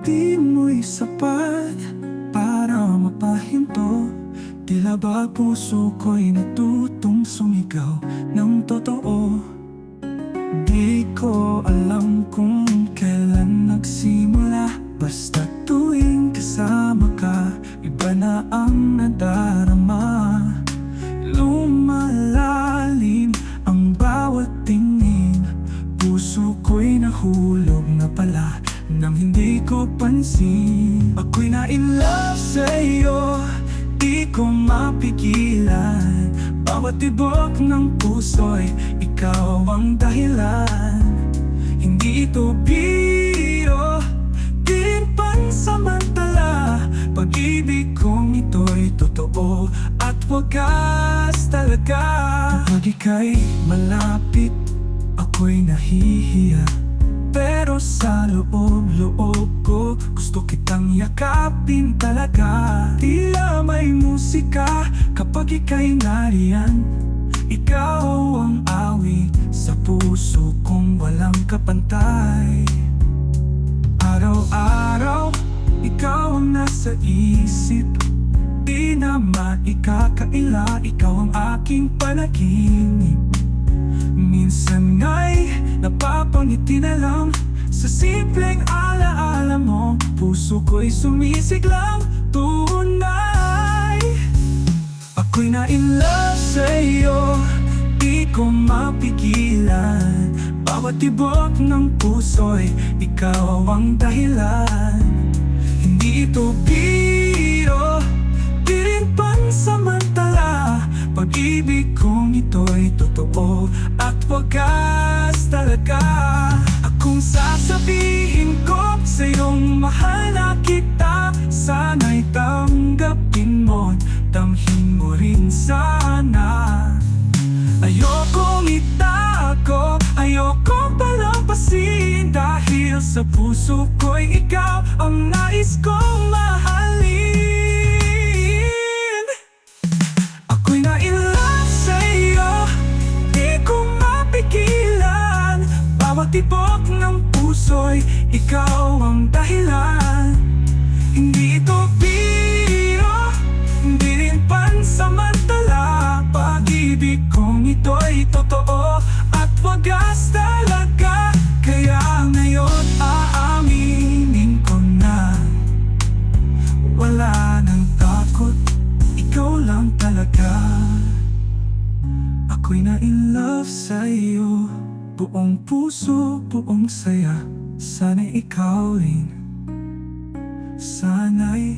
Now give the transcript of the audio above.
di mo'y sapat para mapahinto. Tila ba puso ko'y natutong sumigaw ng totoo? Di ko alam kung kailan nagsimula. Basta tuwing kasama ka, iba na ang nadarama. Lumalalim ang bawat tingin. Puso ko'y nahulog na pala. Nang hindi ko pansin Ako'y na in love sa'yo. Di ko mapigilan Bawat tibok ng puso'y Ikaw ang dahilan. Hindi ito biro Di rin pansamantala. Pag-ibig kong ito'y totoo At wagas talaga. Kapag ika'y malapit Ako'y nahihiya sa loob-loob ko. Gusto kitang yakapin talaga. Tila may musika Kapag ika'y nariyan. Ikaw ang awit Sa puso kong walang kapantay. Araw-araw Ikaw ang nasa isip. Di na maikakaila Ikaw ang aking panaginip. Minsan nga'y napapangiti na lang Sa simpleng alaala mo Puso ko'y sumisiglang tunay Ako'y na in love sa'yo Di ko mapigilan. Bawat tibok ng puso'y Ikaw ang dahilan. Hindi ito biro Di rin pansamantala. Pag-ibig kong ito'y totoo At wagas talaga Akong sasabihin ko Sa iyong mahal na kita. Sana'y tanggapin mo Damhin mo rin sana. Ayokong itago Ayokong palampasin. Dahil sa puso ko'y ikaw Ang nais kong mahalin tibok ng puso'y Ikaw ang dahilan. Hindi ito biro Hindi rin pansamantala. Pag-ibig kong ito'y totoo At wagas talaga Kaya ngayon aaminin ko na Wala nang takot Ikaw lang talaga. Ako'y na in love sa'yo Buong puso, buong saya Sana'y ikaw rin. Sana'y